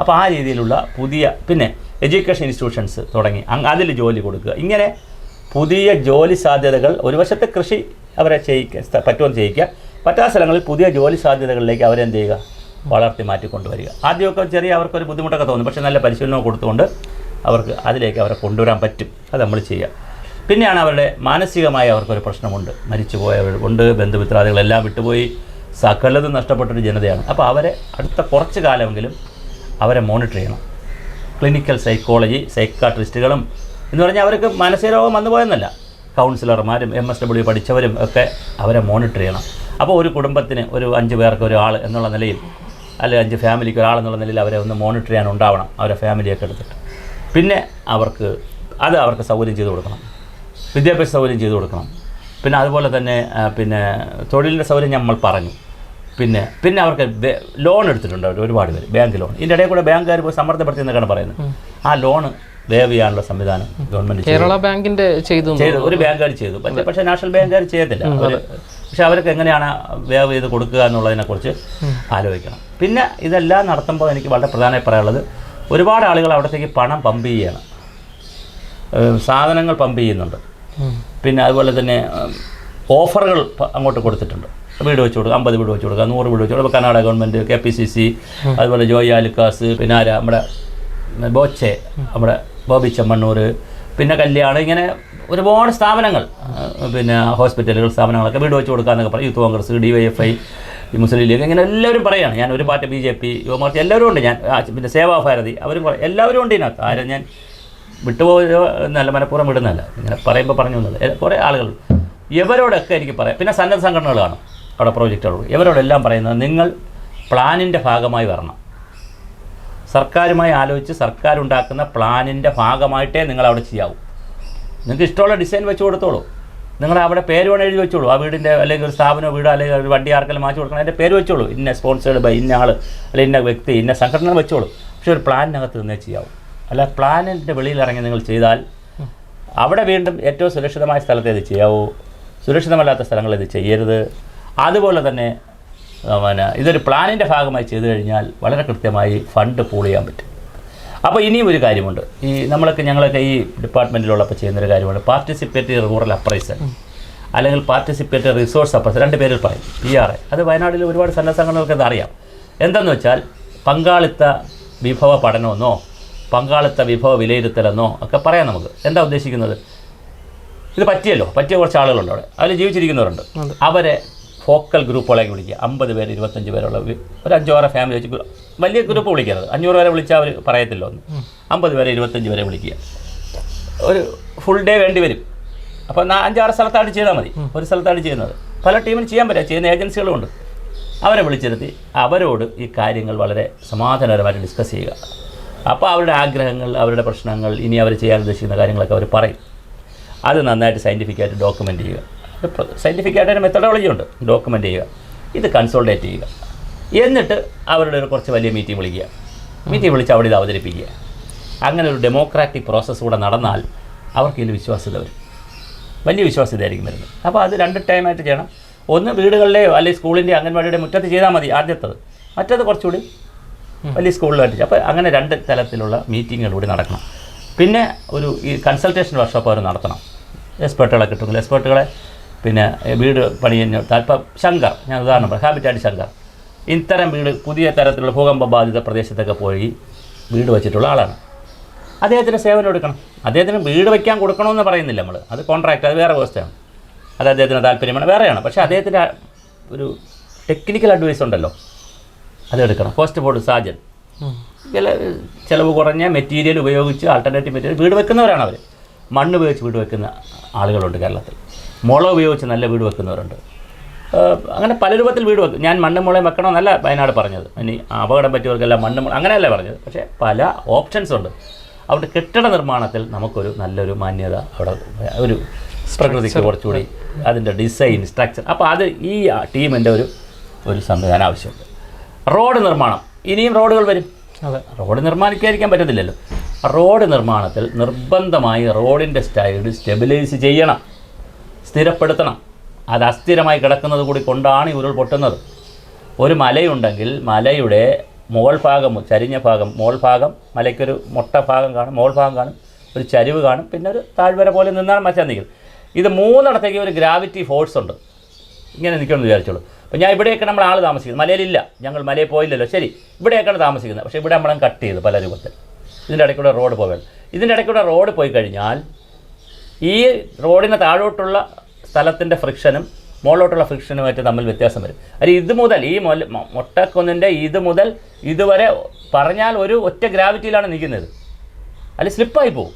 അപ്പോൾ ആ രീതിയിലുള്ള പുതിയ പിന്നെ എഡ്യൂക്കേഷൻ ഇൻസ്റ്റിറ്റ്യൂഷൻസ് തുടങ്ങി. അതിൽ ജോലി കൊടുക്കുക. ഇങ്ങനെ പുതിയ ജോലി സാധ്യതകൾ ഒരു വശത്തെ കൃഷി അവരെ ചെയ്യിക്കുക സ്ഥ- പറ്റുമെന്ന് ചെയ്യിക്കുക പറ്റാത്ത സ്ഥലങ്ങളിൽ പുതിയ ജോലി സാധ്യതകളിലേക്ക് അവരെന്ത് ചെയ്യുക? വളർത്തി മാറ്റിക്കൊണ്ടുവരിക ആദ്യമൊക്കെ ചെറിയ അവർക്കൊരു ബുദ്ധിമുട്ടൊക്കെ തോന്നും. പക്ഷേ നല്ല പരിശീലനം കൊടുത്തുകൊണ്ട് അവർക്ക് അതിലേക്ക് അവരെ കൊണ്ടുവരാൻ പറ്റും. അത് നമ്മൾ ചെയ്യുക. പിന്നെയാണ് അവരുടെ മാനസികമായി അവർക്കൊരു പ്രശ്നമുണ്ട്. മരിച്ചുപോയവരുണ്ട് ബന്ധുമിത്രാദികളെല്ലാം വിട്ടുപോയി. സകലതും നഷ്ടപ്പെട്ടൊരു ജനതയാണ്. അപ്പോൾ അവരെ അടുത്ത കുറച്ച് കാലമെങ്കിലും അവരെ മോണിറ്റർ ചെയ്യണം. ക്ലിനിക്കൽ സൈക്കോളജി സൈക്കാട്രിസ്റ്റുകളും എന്ന് പറഞ്ഞാൽ അവർക്ക് മാനസിക രോഗം വന്നു പോയെന്നല്ല. കൗൺസിലർമാരും എം എസ് ഡബ്ല്യു പഠിച്ചവരും ഒക്കെ അവരെ മോണിറ്റർ ചെയ്യണം. അപ്പോൾ ഒരു കുടുംബത്തിന് ഒരു അഞ്ച് പേർക്ക് ഒരാൾ എന്നുള്ള നിലയിൽ അല്ലെങ്കിൽ അഞ്ച് ഫാമിലിക്ക് ഒരാൾ എന്നുള്ള നിലയിൽ അവരെ ഒന്ന് മോണിറ്റർ ചെയ്യാൻ ഉണ്ടാവണം. അവരെ ഫാമിലിയൊക്കെ എടുത്തിട്ട്. പിന്നെ അവർക്ക് അത് അവർക്ക് സൗകര്യം ചെയ്തു കൊടുക്കണം. വിദ്യാഭ്യാസ സൗകര്യം ചെയ്തു കൊടുക്കണം. പിന്നെ അതുപോലെ തന്നെ പിന്നെ തൊഴിലിന്റെ സൗകര്യം നമ്മൾ പറഞ്ഞു. പിന്നെ പിന്നെ അവർക്ക് ലോൺ എടുത്തിട്ടുണ്ട് അവർ ഒരുപാട് പേര്. ബാങ്ക് ലോൺ ഇതിന്റെ ഇടയിൽ കൂടെ ബാങ്കുകാർ പോയി സമ്മർദ്ദപ്പെടുത്തി എന്നൊക്കെയാണ് പറയുന്നത്. ആ ലോണ് വേവ് ചെയ്യാനുള്ള സംവിധാനം ഗവൺമെന്റ് കേരള ബാങ്കിന്റെ ചെയ്തു ചെയ്തു. ഒരു ബാങ്കുകാർ ചെയ്തു. പക്ഷേ പക്ഷേ നാഷണൽ ബാങ്കുകാർ ചെയ്തില്ല പക്ഷെ അവർക്ക് എങ്ങനെയാണ് വേവ് ചെയ്ത് കൊടുക്കുക എന്നുള്ളതിനെക്കുറിച്ച് ആലോചിക്കണം. പിന്നെ ഇതെല്ലാം നടത്തുമ്പോൾ എനിക്ക് വളരെ പ്രധാനമായി പറയാനുള്ളത് ഒരുപാട് ആളുകൾ അവിടത്തേക്ക് പണം പമ്പ് ചെയ്യുകയാണ്. സാധനങ്ങൾ പമ്പ് ചെയ്യുന്നുണ്ട്. പിന്നെ അതുപോലെ തന്നെ ഓഫറുകൾ അങ്ങോട്ട് കൊടുത്തിട്ടുണ്ട്. വീട് വെച്ച് കൊടുക്കുക അമ്പത് വീട് വെച്ച് കൊടുക്കുക നൂറ് വീട് വെച്ച് കൊടുക്കുക Karnataka government K P C C അതുപോലെ ജോയി ആലുക്കാസ് പിന്നെ ആരാ? നമ്മുടെ ബോച്ചെ നമ്മുടെ ബോബി ചെമ്മണ്ണൂർ പിന്നെ കല്യാണം ഇങ്ങനെ ഒരുപാട് സ്ഥാപനങ്ങൾ പിന്നെ ഹോസ്പിറ്റലുകൾ സ്ഥാപനങ്ങളൊക്കെ വീട് വെച്ച് കൊടുക്കാന്നൊക്കെ പറയും. Youth Congress D Y F I Muslim League ഇങ്ങനെ എല്ലാവരും പറയുകയാണ് ഞാൻ ഒരു party B J P Yuva Morcha എല്ലാവരും ഉണ്ട്. ഞാൻ പിന്നെ സേവാഭാരതി അവരും എല്ലാവരും ഉണ്ട് ഇതിനകത്ത്. ആരും ഞാൻ വിട്ടുപോയോ എന്നല്ല മനഃപൂർവം വിടുന്നതല്ല. ഇങ്ങനെ പറയുമ്പോൾ പറഞ്ഞു തന്നത് കുറേ ആളുകൾ ഇവരോടൊക്കെ എനിക്ക് പറയാം. പിന്നെ സന്നദ്ധ സംഘടനകൾ കാണും. അവിടെ പ്രോജക്റ്റുകൾ ഇവരോടെല്ലാം പറയുന്നത് നിങ്ങൾ പ്ലാനിന്റെ ഭാഗമായി വരണം. സർക്കാരുമായി ആലോചിച്ച് സർക്കാർ ഉണ്ടാക്കുന്ന പ്ലാനിന്റെ ഭാഗമായിട്ടേ നിങ്ങൾ അവിടെ ചെയ്യാവൂ. നിങ്ങൾക്ക് ഇഷ്ടമുള്ള ഡിസൈൻ വെച്ച് കൊടുത്തോളൂ. നിങ്ങൾ അവിടെ പേര് വേണം എഴുതി വെച്ചോളൂ. ആ വീടിന്റെ അല്ലെങ്കിൽ ഒരു സ്ഥാപനമോ വീടോ അല്ലെങ്കിൽ ഒരു വണ്ടി ആർക്കെല്ലാം മാറ്റി കൊടുക്കണം. അതിന്റെ പേര് വെച്ചോളൂ. ഇന്ന സ്പോൺസേഡ് ബൈ ഇന്ന ആൾ അല്ലെങ്കിൽ ഇന്ന വ്യക്തി ഇന്ന സംഘടന വെച്ചോളൂ. പക്ഷേ ഒരു പ്ലാനിനകത്ത് നിന്നേ ചെയ്യാവൂ. അല്ല പ്ലാനിന്റെ വെളിയിൽ ഇറങ്ങി നിങ്ങൾ ചെയ്താൽ അവിടെ വീണ്ടും ഏറ്റവും സുരക്ഷിതമായ സ്ഥലത്ത് ഇത് ചെയ്യാവൂ? സുരക്ഷിതമല്ലാത്ത സ്ഥലങ്ങളിൽ ഇത് ചെയ്യരുത്? അതുപോലെ തന്നെ പിന്നെ ഇതൊരു പ്ലാനിന്റെ ഭാഗമായി ചെയ്തു കഴിഞ്ഞാൽ വളരെ കൃത്യമായി ഫണ്ട് പൂൾ ചെയ്യാൻ പറ്റും. അപ്പോൾ ഇനിയും ഒരു കാര്യമുണ്ട്. ഈ നമ്മളൊക്കെ ഞങ്ങളൊക്കെ ഈ ഡിപ്പാർട്ട്മെന്റിലുള്ളപ്പോൾ ചെയ്യുന്നൊരു കാര്യമാണ് പാർട്ടിസിപ്പേറ്ററി റൂറൽ അപ്രൈസൽ അല്ലെങ്കിൽ പാർട്ടിസിപ്പേറ്ററി റിസോഴ്സ് അപ്രൈസൽ രണ്ട് പേരിൽ പറയും. P R A. അത് വയനാട്ടിൽ ഒരുപാട് സന്നദ്ധ സംഘടനകൾക്ക് അത് അറിയാം എന്തെന്ന് വെച്ചാൽ പങ്കാളിത്ത വിഭവ പഠനമെന്നോ പങ്കാളിത്ത വിഭവ വിലയിരുത്തലെന്നോ ഒക്കെ പറയാം നമുക്ക്. എന്താ ഉദ്ദേശിക്കുന്നത്? ഇത് പറ്റിയല്ലോ. പറ്റിയ കുറച്ച് ആളുകളുണ്ട് അവിടെ. അതിൽ ജീവിച്ചിരിക്കുന്നവരുണ്ട്. അവരെ ഫോക്കൽ ഗ്രൂപ്പുകളേക്ക് വിളിക്കുക. അമ്പത് പേര് ഇരുപത്തഞ്ച് പേരുള്ള ഒരു അഞ്ചോറ ഫാമിലി വെച്ച് വലിയ ഗ്രൂപ്പ് വിളിക്കരുത്. അഞ്ഞൂറ് പേരെ വിളിച്ചാൽ അവർ പറയത്തില്ല ഒന്ന് അമ്പത് പേരെ ഇരുപത്തഞ്ച് പേരെ വിളിക്കുക. ഒരു ഫുൾ ഡേ വേണ്ടി വരും. അപ്പോൾ അഞ്ചാറ് സ്ഥലത്താണ് ചെയ്താൽ മതി. ഒരു സ്ഥലത്താണ് ചെയ്യുന്നത്. പല ടീമിന് ചെയ്യാൻ പറ്റുക ചെയ്യുന്ന ഏജൻസികളുമുണ്ട് അവരെ വിളിച്ചിരുത്തി. അവരോട് ഈ കാര്യങ്ങൾ വളരെ സമാധാനപരമായിട്ട് ഡിസ്കസ് ചെയ്യുക. അപ്പോൾ അവരുടെ ആഗ്രഹങ്ങൾ അവരുടെ പ്രശ്നങ്ങൾ ഇനി അവർ ചെയ്യാൻ ഉദ്ദേശിക്കുന്ന കാര്യങ്ങളൊക്കെ അവർ പറയും. അത് നന്നായിട്ട് സയന്റിഫിക്കായിട്ട് ഡോക്യുമെന്റ് ചെയ്യുക. സയന്റിഫിക്കായിട്ട് ഒരു മെത്തഡോളജി ഉണ്ട്. ഡോക്യുമെന്റ് ചെയ്യുക. ഇത് കൺസോൾട്ടേറ്റ് ചെയ്യുക. എന്നിട്ട് അവരുടെ ഒരു കുറച്ച് വലിയ മീറ്റിംഗ് വിളിക്കുക. മീറ്റിംഗ് വിളിച്ച് അവിടെ ഇത് അവതരിപ്പിക്കുക. അങ്ങനെ ഒരു ഡെമോക്രാറ്റിക് പ്രോസസ്സ് കൂടെ നടന്നാൽ അവർക്ക് ഇതിൽ വിശ്വാസ്യത വരും. വലിയ വിശ്വാസ്യതയായിരിക്കും വരുന്നത്. അപ്പോൾ അത് രണ്ട് ടൈമായിട്ട് ചെയ്യണം. ഒന്ന് വീടുകളിലെയോ അല്ലെങ്കിൽ സ്കൂളിന്റെ അംഗൻവാടിയുടെ മുറ്റത്ത് ചെയ്താൽ മതി ആദ്യത്തത്. മറ്റത് കുറച്ചുകൂടി വലിയ സ്കൂളിലായിട്ട് അപ്പോൾ അങ്ങനെ രണ്ട് തലത്തിലുള്ള മീറ്റിങ്ങുകൾ കൂടി നടക്കണം. പിന്നെ ഒരു ഈ കൺസൾട്ടേഷൻ വർക്ക്ഷോപ്പ് അവർ നടത്തണം. എക്സ്പേർട്ടുകളെ കിട്ടുമെങ്കിൽ എക്സ്പേർട്ടുകളെ പിന്നെ വീട് പണിയുന്ന താല്പര്യം ശങ്കർ ഞാൻ ഉദാഹരണം പറയാം ഹാബിറ്റാറ്റ് ശങ്കർ. ഇത്തരം വീട് പുതിയ തരത്തിലുള്ള ഭൂകമ്പ ബാധിത പ്രദേശത്തൊക്കെ പോയി വീട് വെച്ചിട്ടുള്ള ആളാണ്. അദ്ദേഹത്തിന് സേവനം എടുക്കണം. അദ്ദേഹത്തിന് വീട് വയ്ക്കാൻ കൊടുക്കണമെന്ന് പറയുന്നില്ല നമ്മൾ അത് കോൺട്രാക്ട് അത് വേറെ വ്യവസ്ഥയാണ്. അത് അദ്ദേഹത്തിന് താല്പര്യമാണ് വേറെയാണ്. പക്ഷേ അദ്ദേഹത്തിന്റെ ഒരു ടെക്നിക്കൽ അഡ്വൈസ് ഉണ്ടല്ലോ. അതെടുക്കണം. കോസ്റ്റ് ബോർഡ് സാജൻ ചില ചിലവ് കുറഞ്ഞ മെറ്റീരിയൽ ഉപയോഗിച്ച് ആൾട്ടർനേറ്റീവ് മെറ്റീരിയൽ വീട് വെക്കുന്നവരാണ് അവർ മണ്ണ് ഉപയോഗിച്ച് വീട് വെക്കുന്ന ആളുകളുണ്ട് കേരളത്തിൽ. മുള ഉപയോഗിച്ച് നല്ല വീട് വെക്കുന്നവരുണ്ട്. അങ്ങനെ പല രൂപത്തിൽ വീട് വെക്കും. ഞാൻ മണ്ണ് മുളയും വെക്കണമെന്നല്ല വയനാട് പറഞ്ഞത്. ഇനി അപകടം പറ്റിയവർക്കെല്ലാം മണ്ണ് മുള അങ്ങനെയല്ല പറഞ്ഞത്. പക്ഷേ പല ഓപ്ഷൻസ് ഉണ്ട്. അവിടെ കെട്ടിട നിർമ്മാണത്തിൽ നമുക്കൊരു നല്ലൊരു മാന്യത അവിടെ ഒരു പ്രകൃതിക്ക് കുറച്ചുകൂടി അതിന്റെ ഡിസൈൻ സ്ട്രക്ചർ അപ്പോൾ അത് ഈ ടീമിന്റെ ഒരു ഒരു സംവിധാനം ആവശ്യമുണ്ട്. റോഡ് നിർമ്മാണം. ഇനിയും റോഡുകൾ വരും. അതെ. റോഡ് നിർമ്മാണിക്കാതിരിക്കാൻ പറ്റത്തില്ലല്ലോ. റോഡ് നിർമ്മാണത്തിൽ നിർബന്ധമായി റോഡിന്റെ സ്റ്റൈൽ സ്റ്റെബിലൈസ് ചെയ്യണം. സ്ഥിരപ്പെടുത്തണം. അത് അസ്ഥിരമായി കിടക്കുന്നത് കൂടി കൊണ്ടാണ് ഈ ഉരുൾ പൊട്ടുന്നത്. ഒരു മലയുണ്ടെങ്കിൽ മലയുടെ മുകൾ ഭാഗം ചരിഞ്ഞ ഭാഗം മോൾ ഭാഗം മലയ്ക്കൊരു മുട്ട ഭാഗം കാണും മോൾ ഭാഗം കാണും ഒരു ചരിവ് കാണും പിന്നെ ഒരു താഴ്വര പോലെ നിന്നാണ് മച്ചാൻ നിൽക്കുന്നത് ഇത് മൂന്നിടത്തേക്ക് ഒരു ഗ്രാവിറ്റി ഫോഴ്സ് ഉണ്ട്. ഇങ്ങനെ നിൽക്കുമെന്ന് വിചാരിച്ചോളൂ. അപ്പോൾ ഞാൻ ഇവിടെയൊക്കെ നമ്മൾ ആൾ താമസിക്കുന്നത് മലയിലില്ല. ഞങ്ങൾ മലയിൽ പോയില്ലല്ലോ. ശരി. ഇവിടെയൊക്കെയാണ് താമസിക്കുന്നത്. പക്ഷേ ഇവിടെ നമ്മളെ കട്ട് ചെയ്ത് പല രൂപത്തിൽ. ഇതിന്റെ ഇടയ്ക്കൂടെ റോഡ് പോകാൻ ഇതിന്റെ ഇടയ്ക്കൂടെ റോഡ് പോയി കഴിഞ്ഞാൽ ഈ റോഡിന് താഴോട്ടുള്ള സ്ഥലത്തിന്റെ ഫ്രിക്ഷനും മുകളിലോട്ടുള്ള ഫ്രിക്ഷനുമായിട്ട് തമ്മിൽ വ്യത്യാസം വരും. അത് ഇത് മുതൽ ഈ മൊല മൊ- ഇത് മുതൽ ഇതുവരെ പറഞ്ഞാൽ ഒരു ഒറ്റ ഗ്രാവിറ്റിയിലാണ് നിൽക്കുന്നത്. അല്ലെ സ്ലിപ്പായി പോകും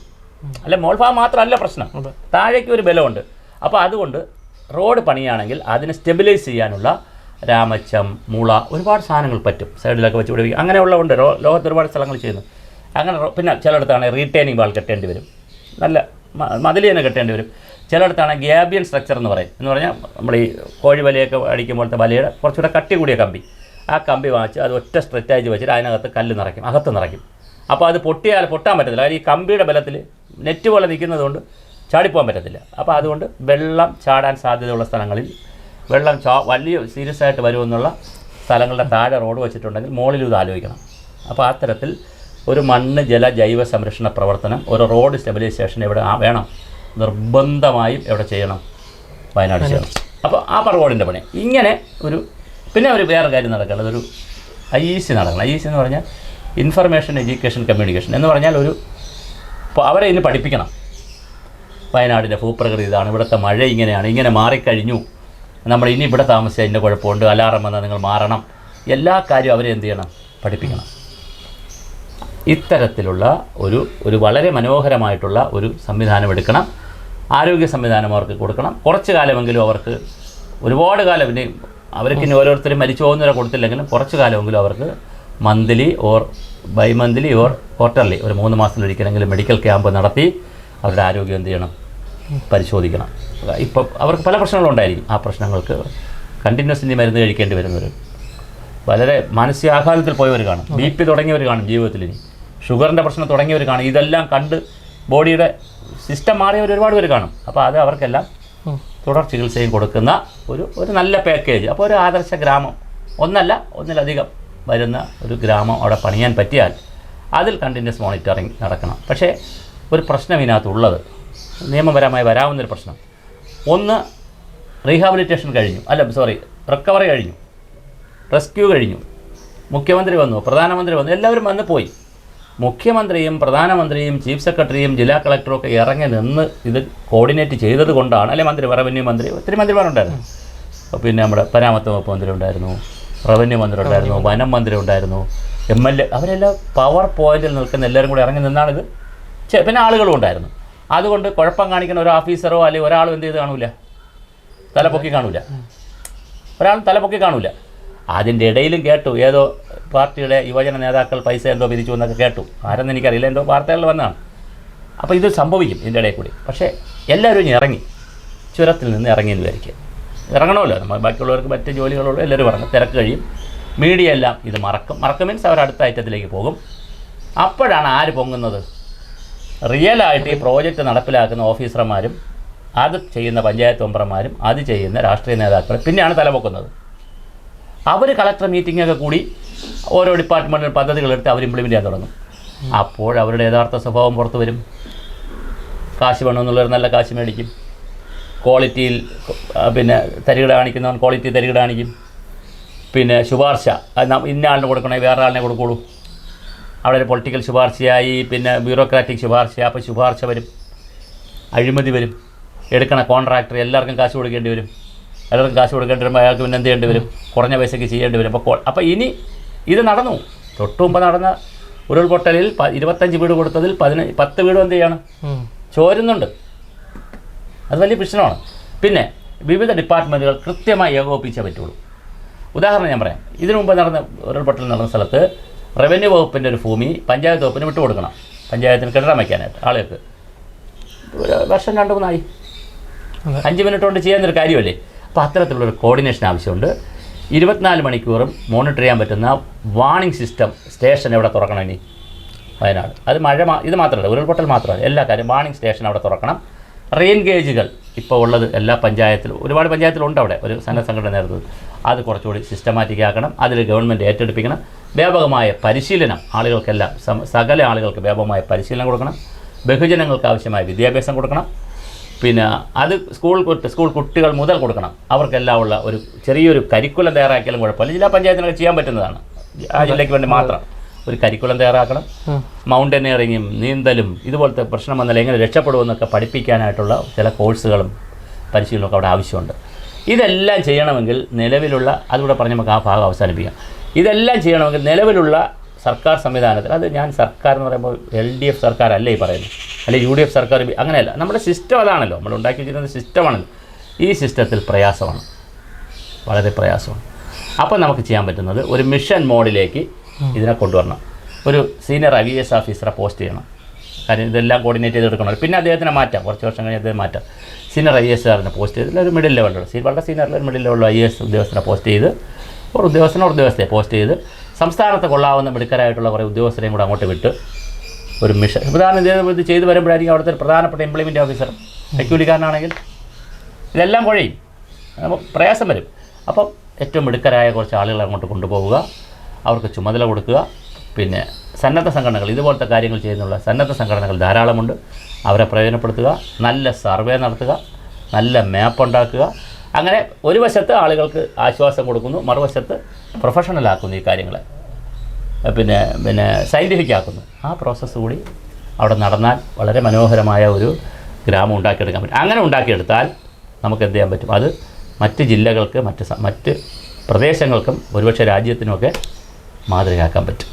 അല്ലെ മോൾഭാഗം മാത്രമല്ല പ്രശ്നം. താഴേക്ക് ഒരു ബലമുണ്ട്. അപ്പോൾ അതുകൊണ്ട് റോഡ് പണിയാണെങ്കിൽ അതിനെ സ്റ്റെബിലൈസ് ചെയ്യാനുള്ള രാമച്ചം മുള ഒരുപാട് സാധനങ്ങൾ പറ്റും. സൈഡിലൊക്കെ വെച്ച് പിടിപ്പിക്കും. അങ്ങനെയുള്ള ഉണ്ട് ലോകത്ത് ഒരുപാട് സ്ഥലങ്ങൾ ചെയ്യുന്നു. അങ്ങനെ പിന്നെ ചിലയിടത്താണ് റീറ്റെയിനിങ് വാൾ കെട്ടേണ്ടി വരും. നല്ല മതിൽ തന്നെ കെട്ടേണ്ടി വരും. ചിലയിടത്താണ് ഗ്യാബിയൻ സ്ട്രക്ചർ എന്ന് പറയും. എന്ന് പറഞ്ഞാൽ നമ്മൾ ഈ കോഴി വലയൊക്കെ അടിക്കുമ്പോഴത്തെ വലയുടെ കുറച്ചുകൂടെ കട്ടി കൂടിയ കമ്പി. ആ കമ്പി വാങ്ങിച്ച് അത് ഒറ്റ സ്ട്രെറ്റായിട്ട് വെച്ചിട്ട് അതിനകത്ത് കല്ല് നിറയ്ക്കും. അകത്ത് നിറയ്ക്കും. അപ്പോൾ അത് പൊട്ടിയാൽ പൊട്ടാൻ പറ്റത്തില്ല. കാര്യം ഈ കമ്പിയുടെ ബലത്തിൽ നെറ്റ് പോലെ നിൽക്കുന്നതുകൊണ്ട് ചാടിപ്പോകാൻ പറ്റത്തില്ല. അപ്പോൾ അതുകൊണ്ട് വെള്ളം ചാടാൻ സാധ്യതയുള്ള സ്ഥലങ്ങളിൽ വെള്ളം ചാ വലിയ സീരിയസ് ആയിട്ട് വരുമെന്നുള്ള സ്ഥലങ്ങളുടെ താഴെ റോഡ് വെച്ചിട്ടുണ്ടെങ്കിൽ മുകളിലും ഇത് ആലോചിക്കണം. അപ്പോൾ അത്തരത്തിൽ തരത്തിൽ ഒരു മണ്ണ് ജല ജൈവ സംരക്ഷണ പ്രവർത്തനം ഒരു റോഡ് സ്റ്റെബിലൈസേഷൻ എവിടെ വേണം. നിർബന്ധമായും എവിടെ ചെയ്യണം? വയനാട് ചെയ്യണം. അപ്പോൾ ആ റോഡിന്റെ പണി. ഇങ്ങനെ ഒരു പിന്നെ ഒരു വേറെ കാര്യം നടക്കേണ്ടത് ഒരു ഐ ഇ സി നടക്കണം. ഐ ഇ സി എന്ന് പറഞ്ഞാൽ ഇൻഫർമേഷൻ എഡ്യൂക്കേഷൻ കമ്മ്യൂണിക്കേഷൻ എന്ന് പറഞ്ഞാൽ ഒരു അവരെ ഇനി പഠിപ്പിക്കണം. വയനാടിന്റെ ഭൂപ്രകൃതി ഇതാണ്. ഇവിടുത്തെ മഴ ഇങ്ങനെയാണ്. ഇങ്ങനെ മാറിക്കഴിഞ്ഞു. നമ്മൾ ഇനി ഇവിടെ താമസിച്ചാൽ ഇതിന്റെ കുഴപ്പമുണ്ട്. അലാറം വന്നാൽ നിങ്ങൾ മാറണം. എല്ലാ കാര്യവും അവരെ എന്ത് ചെയ്യണം? പഠിപ്പിക്കണം. ഇത്തരത്തിലുള്ള ഒരു ഒരു വളരെ മനോഹരമായിട്ടുള്ള ഒരു സംവിധാനം എടുക്കണം. ആരോഗ്യ സംവിധാനം അവർക്ക് കൊടുക്കണം. കുറച്ച് കാലമെങ്കിലും അവർക്ക് ഒരുപാട് കാലം പിന്നെ അവർക്ക് ഇനി ഓരോരുത്തരും മരിച്ചു പോകുന്നവരെ കൊടുത്തില്ലെങ്കിലും കുറച്ച് കാലമെങ്കിലും അവർക്ക് monthly or bi monthly or quarterly ഒരു മൂന്ന് മാസത്തിലൊരിക്കലെങ്കിലും മെഡിക്കൽ ക്യാമ്പ് നടത്തി അവരുടെ ആരോഗ്യം എന്ത് ചെയ്യണം? പരിശോധിക്കണം. ഇപ്പം അവർക്ക് പല പ്രശ്നങ്ങളുണ്ടായിരിക്കും. ആ പ്രശ്നങ്ങൾക്ക് കണ്ടിന്യൂസ്ലി മരുന്ന് കഴിക്കേണ്ടി വരുന്നവർ വളരെ മാനസികാഘാതത്തിൽ പോയവർ കാണും. ബി പി തുടങ്ങിയവർ കാണും ജീവിതത്തിൽ ഇനി. ഷുഗറിന്റെ പ്രശ്നം തുടങ്ങിയവർ കാണും. ഇതെല്ലാം കണ്ട് ബോഡിയുടെ സിസ്റ്റം മാറിയവർ ഒരുപാട് പേര് കാണും. അപ്പോൾ അത് അവർക്കെല്ലാം തുടർ ചികിത്സയും കൊടുക്കുന്ന ഒരു ഒരു നല്ല പാക്കേജ് അപ്പോൾ ഒരു ആദർശ ഗ്രാമം. ഒന്നല്ല ഒന്നിലധികം വരുന്ന ഒരു ഗ്രാമം അവിടെ പണിയാൻ പറ്റിയാൽ അതിൽ കണ്ടിന്യൂസ് മോണിറ്ററിങ് നടക്കണം. പക്ഷേ ഒരു പ്രശ്നം ഇതിനകത്തുള്ളത്. നിയമപരമായി വരാവുന്നൊരു പ്രശ്നം. ഒന്ന് റീഹാബിലിറ്റേഷൻ കഴിഞ്ഞു. അല്ല സോറി റിക്കവറി കഴിഞ്ഞു. റെസ്ക്യൂ കഴിഞ്ഞു. മുഖ്യമന്ത്രി വന്നു പ്രധാനമന്ത്രി വന്നു എല്ലാവരും വന്ന് പോയി. മുഖ്യമന്ത്രിയും പ്രധാനമന്ത്രിയും ചീഫ് സെക്രട്ടറിയും ജില്ലാ കളക്ടറും ഒക്കെ ഇറങ്ങി നിന്ന് ഇത് കോർഡിനേറ്റ് ചെയ്തത് കൊണ്ടാണ് അല്ലെ മന്ത്രി റവന്യൂ മന്ത്രി ഒത്തിരി മന്ത്രിമാരുണ്ടായിരുന്നു പിന്നെ നമ്മുടെ പരാമത്ത് വകുപ്പ് മന്ത്രി ഉണ്ടായിരുന്നു റവന്യൂ മന്ത്രി ഉണ്ടായിരുന്നു വനം മന്ത്രി ഉണ്ടായിരുന്നു എം എൽ എ അവരെല്ലാം പവർ പോയിന്റിൽ നിൽക്കുന്ന എല്ലാവരും കൂടി ഇറങ്ങി നിന്നാണിത്. പിന്നെ ആളുകളും ഉണ്ടായിരുന്നു. അതുകൊണ്ട് കുഴപ്പം കാണിക്കുന്ന ഒരു ഓഫീസറോ അല്ലെങ്കിൽ ഒരാളും എന്ത് ചെയ്ത് കാണൂല? തലപൊക്കി കാണൂല. ഒരാളും തലപൊക്കി കാണൂല. അതിന്റെ ഇടയിലും കേട്ടു. ഏതോ പാർട്ടിയുടെ യുവജന നേതാക്കൾ പൈസ എന്തോ പിരിച്ചു എന്നൊക്കെ കേട്ടു. ആരെന്ന് എനിക്കറിയില്ല. എന്തോ വാർത്തകളിൽ വന്നതാണ്. അപ്പോൾ ഇത് സംഭവിക്കും ഇതിന്റെ ഇടയിൽ കൂടി. പക്ഷേ എല്ലാവരും ഇറങ്ങി. ചുരത്തിൽ നിന്ന് ഇറങ്ങി എന്ന് വിചാരിക്കുക. ഇറങ്ങണമല്ലോ. നമ്മൾ ബാക്കിയുള്ളവർക്ക് മറ്റ് ജോലികളുള്ളൂ എല്ലാവരും ഇറങ്ങും. തിരക്ക് കഴിയും. മീഡിയ എല്ലാം ഇത് മറക്കും. മറക്കും മീൻസ് അവർ അടുത്ത ഐറ്റത്തിലേക്ക് പോകും. അപ്പോഴാണ് ആര് പൊങ്ങുന്നത്? റിയലായിട്ട് ഈ പ്രോജക്റ്റ് നടപ്പിലാക്കുന്ന ഓഫീസർമാരും അത് ചെയ്യുന്ന പഞ്ചായത്ത് മെമ്പർമാരും അത് ചെയ്യുന്ന രാഷ്ട്രീയ നേതാക്കളും പിന്നെയാണ് തലപൊക്കുന്നത്. അവർ കളക്ടർ മീറ്റിങ്ങൊക്കെ കൂടി ഓരോ ഡിപ്പാർട്ട്മെന്റിൽ പദ്ധതികളെടുത്ത് അവർ ഇംപ്ലിമെന്റ് ചെയ്യാൻ തുടങ്ങും. അപ്പോൾ അവരുടെ യഥാർത്ഥ സ്വഭാവം പുറത്തു വരും. കാശ് വേണമെന്നുള്ളവർ നല്ല കാശ് മേടിക്കും. ക്വാളിറ്റിയിൽ പിന്നെ തരികിട കാണിക്കുന്നവൻ ക്വാളിറ്റി തരികിട കാണിക്കും. പിന്നെ ശുപാർശ ഇന്ന ആളിന് കൊടുക്കണേ വേറെ ആളിനെ കൊടുക്കുള്ളൂ. അവിടെ ഒരു പൊളിറ്റിക്കൽ ശുപാർശയായി പിന്നെ ബ്യൂറോക്രാറ്റിക് ശുപാർശ അപ്പോൾ ശുപാർശ വരും. അഴിമതി വരും. എടുക്കണ കോൺട്രാക്ടർ എല്ലാവർക്കും കാശ് കൊടുക്കേണ്ടി വരും. എല്ലാവർക്കും കാശ് കൊടുക്കേണ്ടി വരുമ്പോൾ അയാൾക്ക് പിന്നെ എന്ത് ചെയ്യേണ്ടി വരും? കുറഞ്ഞ പൈസയ്ക്ക് ചെയ്യേണ്ടി വരും. അപ്പോൾ അപ്പോൾ ഇനി ഇത് നടന്നു. തൊട്ടു മുമ്പ് നടന്ന ഉരുൾപൊട്ടലിൽ ഇരുപത്തഞ്ച് വീട് കൊടുത്തതിൽ പതിന പത്ത് വീടും എന്ത് ചെയ്യണം? ചോരുന്നുണ്ട്. അത് വലിയ പ്രശ്നമാണ്. പിന്നെ വിവിധ ഡിപ്പാർട്ട്മെന്റുകൾ കൃത്യമായി ഏകോപിപ്പിച്ചേ പറ്റുള്ളൂ. ഉദാഹരണം ഞാൻ പറയാം. ഇതിനു മുമ്പ് നടന്ന ഉരുൾപൊട്ടൽ നടന്ന സ്ഥലത്ത് റവന്യൂ വകുപ്പിന്റെ ഒരു ഭൂമി പഞ്ചായത്ത് വകുപ്പിന് വിട്ടുകൊടുക്കണം പഞ്ചായത്തിന് കെട്ടിടം വയ്ക്കാനായിട്ട് ആളുകൾക്ക്. ഒരു വർഷം രണ്ട് മൂന്നായി. അഞ്ച് മിനിറ്റ് കൊണ്ട് ചെയ്യാവുന്നൊരു കാര്യമല്ലേ? അപ്പോൾ അത്തരത്തിലുള്ളൊരു കോർഡിനേഷൻ ആവശ്യമുണ്ട്. ഇരുപത്തിനാല് മണിക്കൂറും മോണിറ്റർ ചെയ്യാൻ പറ്റുന്ന വാണിംഗ് സിസ്റ്റം സ്റ്റേഷൻ എവിടെ തുറക്കണം ഇനി? വയനാട്. അത് മഴ മാ- ഇത് മാത്രമല്ല ഉരുൾപൊട്ടൽ മാത്രമല്ല. എല്ലാ കാര്യം വാണിംഗ് സ്റ്റേഷൻ അവിടെ തുറക്കണം. റെയിൻ ഗേജുകൾ ഇപ്പോൾ ഉള്ളത് എല്ലാ പഞ്ചായത്തിലും ഒരുപാട് പഞ്ചായത്തിലുണ്ട് അവിടെ. ഒരു സന്നദ്ധ സംഘടന നേരത്തത് അത് കുറച്ചുകൂടി സിസ്റ്റമാറ്റിക് ആക്കണം. അതിൽ ഗവൺമെന്റ് ഏറ്റെടുപ്പിക്കണം. വ്യാപകമായ പരിശീലനം ആളുകൾക്കെല്ലാം സകല ആളുകൾക്ക് വ്യാപകമായ പരിശീലനം കൊടുക്കണം. ബഹുജനങ്ങൾക്ക് ആവശ്യമായ വിദ്യാഭ്യാസം കൊടുക്കണം. പിന്നെ അത് സ്കൂൾ കുട്ടി സ്കൂൾ കുട്ടികൾ മുതൽ കൊടുക്കണം. അവർക്കെല്ലാം ഉള്ള ഒരു ചെറിയൊരു കരിക്കുലം തയ്യാറാക്കിയാലും കുഴപ്പമില്ല. ജില്ലാ പഞ്ചായത്തിനൊക്കെ ചെയ്യാൻ പറ്റുന്നതാണ്. ആ ജില്ലയ്ക്ക് വേണ്ടി മാത്രം ഒരു കരിക്കുലം തയ്യാറാക്കണം. മൗണ്ടനിയറിങ്ങും നീന്തലും ഇതുപോലത്തെ പ്രശ്നം വന്നാൽ എങ്ങനെ രക്ഷപ്പെടുമെന്നൊക്കെ പഠിപ്പിക്കാനായിട്ടുള്ള ചില കോഴ്സുകളും പരിശീലനമൊക്കെ അവിടെ ആവശ്യമുണ്ട്. ഇതെല്ലാം ചെയ്യണമെങ്കിൽ നിലവിലുള്ള അതുകൂടെ പറഞ്ഞ് നമുക്ക് ആ ഭാഗം അവസാനിപ്പിക്കാം. ഇതെല്ലാം ചെയ്യണമെങ്കിൽ നിലവിലുള്ള സർക്കാർ സംവിധാനത്തിൽ അത് ഞാൻ സർക്കാർ എന്ന് പറയുമ്പോൾ എൽ ഡി എഫ് സർക്കാർ അല്ലേ ഈ പറയുന്നത് അല്ലെങ്കിൽ യു ഡി എഫ് സർക്കാർ അങ്ങനെയല്ല നമ്മുടെ സിസ്റ്റം അതാണല്ലോ നമ്മൾ ഉണ്ടാക്കി വെച്ചിരുന്ന സിസ്റ്റമാണല്ലോ ഈ സിസ്റ്റത്തിൽ പ്രയാസമാണ് വളരെ പ്രയാസമാണ്. അപ്പോൾ നമുക്ക് ചെയ്യാൻ പറ്റുന്നത് ഒരു മിഷൻ മോഡിലേക്ക് ഇതിനെ കൊണ്ടുവരണം. ഒരു സീനിയർ ഐ എസ് ഓഫീസറെ പോസ്റ്റ് ചെയ്യണം. കാര്യം ഇതെല്ലാം കോർഡിനേറ്റ് ചെയ്തെടുക്കണം. പിന്നെ അദ്ദേഹത്തിനെ മാറ്റാം കുറച്ച് വർഷം കഴിഞ്ഞ് അദ്ദേഹം മാറ്റാം. സീനിയർ ഐ എസ് ആറിനെ പോസ്റ്റ് ചെയ്ത് ഒരു മിഡിൽ ലെവലിലുള്ള സീ വളരെ സീനിയർ ഒരു മിഡിൽ ലെവലിലുള്ള ഐ എസ് ഉദ്യോഗസ്ഥനെ പോസ്റ്റ് ചെയ്ത് ഒരു ഉദ്യോഗസ്ഥനെ ഒരു ഉദ്യോഗസ്ഥയെ പോസ്റ്റ് ചെയ്ത് സംസ്ഥാനത്ത് കൊള്ളാവുന്ന മിടുക്കരായിട്ടുള്ള കുറേ ഉദ്യോഗസ്ഥരെയും കൂടെ അങ്ങോട്ട് വിട്ട് ഒരു മിഷൻ. ഉദാഹരണം ഇത് ചെയ്ത് വരുമ്പോഴായിരിക്കും അവിടുത്തെ പ്രധാനപ്പെട്ട ഇംപ്ലിമെന്റ് ഓഫീസർ സെക്യൂരിറ്റിക്കാരനാണെങ്കിൽ ഇതെല്ലാം കുഴയും. പ്രയാസം വരും. അപ്പം ഏറ്റവും മിടുക്കരായ കുറച്ച് ആളുകളെ അങ്ങോട്ട് കൊണ്ടുപോവുക അവർക്ക് ചുമതല കൊടുക്കുക. പിന്നെ സന്നദ്ധ സംഘടനകൾ ഇതുപോലത്തെ കാര്യങ്ങൾ ചെയ്യുന്നുള്ള സന്നദ്ധ സംഘടനകൾ ധാരാളമുണ്ട്. അവരെ പ്രയോജനപ്പെടുത്തുക നല്ല സർവേ നടത്തുക നല്ല മാപ്പ് ഉണ്ടാക്കുക അങ്ങനെ ഒരു വശത്ത് ആളുകൾക്ക് ആശ്വാസം കൊടുക്കുന്നു മറുവശത്ത് പ്രൊഫഷണൽ ആക്കുന്നു ഈ കാര്യങ്ങൾ പിന്നെ പിന്നെ സയന്റിഫിക് ആക്കുന്നു. ആ പ്രോസസ്സ് കൂടി അവിടെ നടന്നാൽ വളരെ മനോഹരമായ ഒരു ഗ്രാമം ഉണ്ടാക്കിയെടുക്കാൻ പറ്റും. അങ്ങനെ ഉണ്ടാക്കിയെടുത്താൽ നമുക്ക് എന്ത് ചെയ്യാൻ പറ്റും? അത് മറ്റ് ജില്ലകൾക്ക് മറ്റ് മറ്റ് പ്രദേശങ്ങൾക്കും ഒരുപക്ഷെ രാജ്യത്തിനുമൊക്കെ മാതൃകയാക്കാൻ പറ്റും.